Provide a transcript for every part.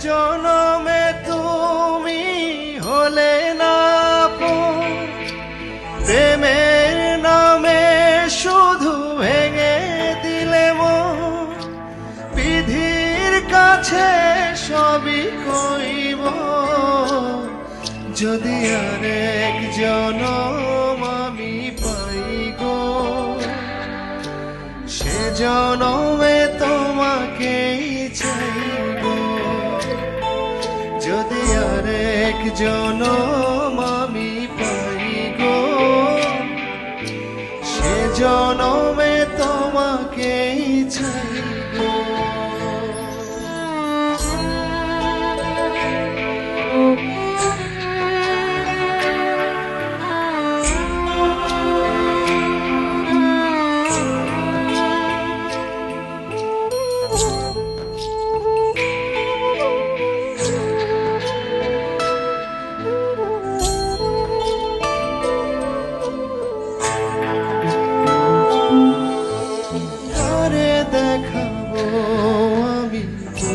জনমে তুমি হলে না প্রেমের নামে শুধু ভেঙে দিলে বিধির কাছে সবই কইব। যদি আরেক জনম আমি পাই গো সে জনমে জনম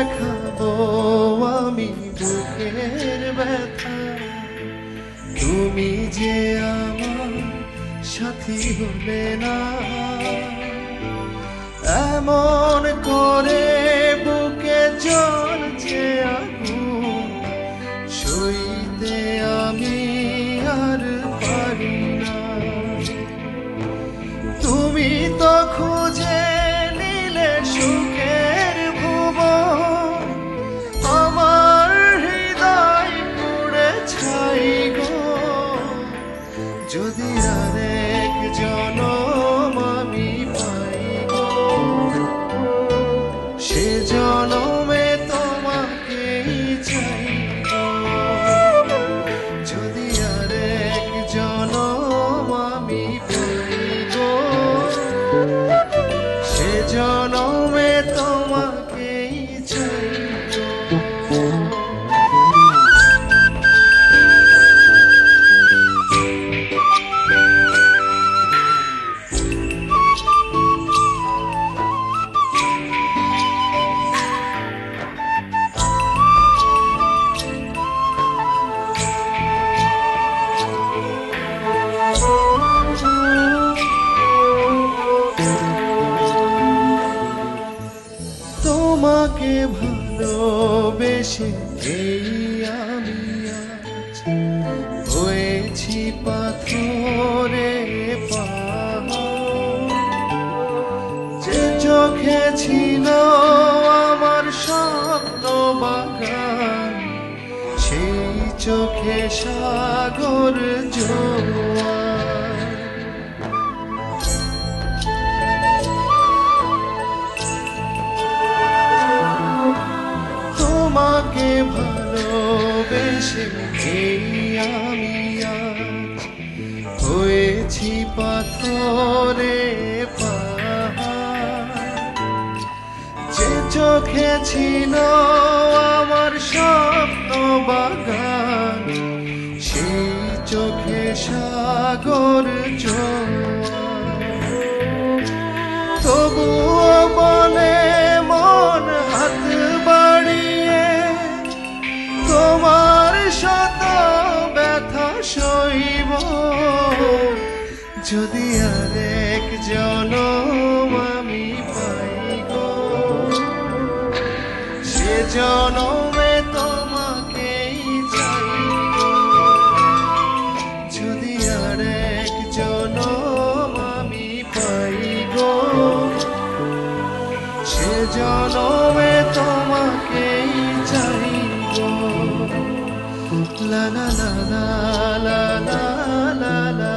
দেখাবো আমি বুকের ব্যথা। তুমি যে আমার সাথী হলে না। এমন করে বুকে জ্বলছে আগুন, সইতে আমি আর পারি না। তুমি তো খুঁজে তোমাকে ভালোবেসে এই আমি হয়েছি পাথরে। যে চোখে ছিল আমার স্বপ্ন বাগান সেই চোখে সাগর জোয়ার ভালোবেসে আমি হয়েছি পাথরে। যে চোখে ছিল আমার স্বপ্ন বাগান সেই চোখে সাগর জোয়ার যদি আরেক জনম আমি পাই গো, সে জনমে তোমাকেই চাই যদি আরেক জনম আমি পাই গো, সে জনমে তোমাকেই চাই গো। লা লা লা লা লা লা লা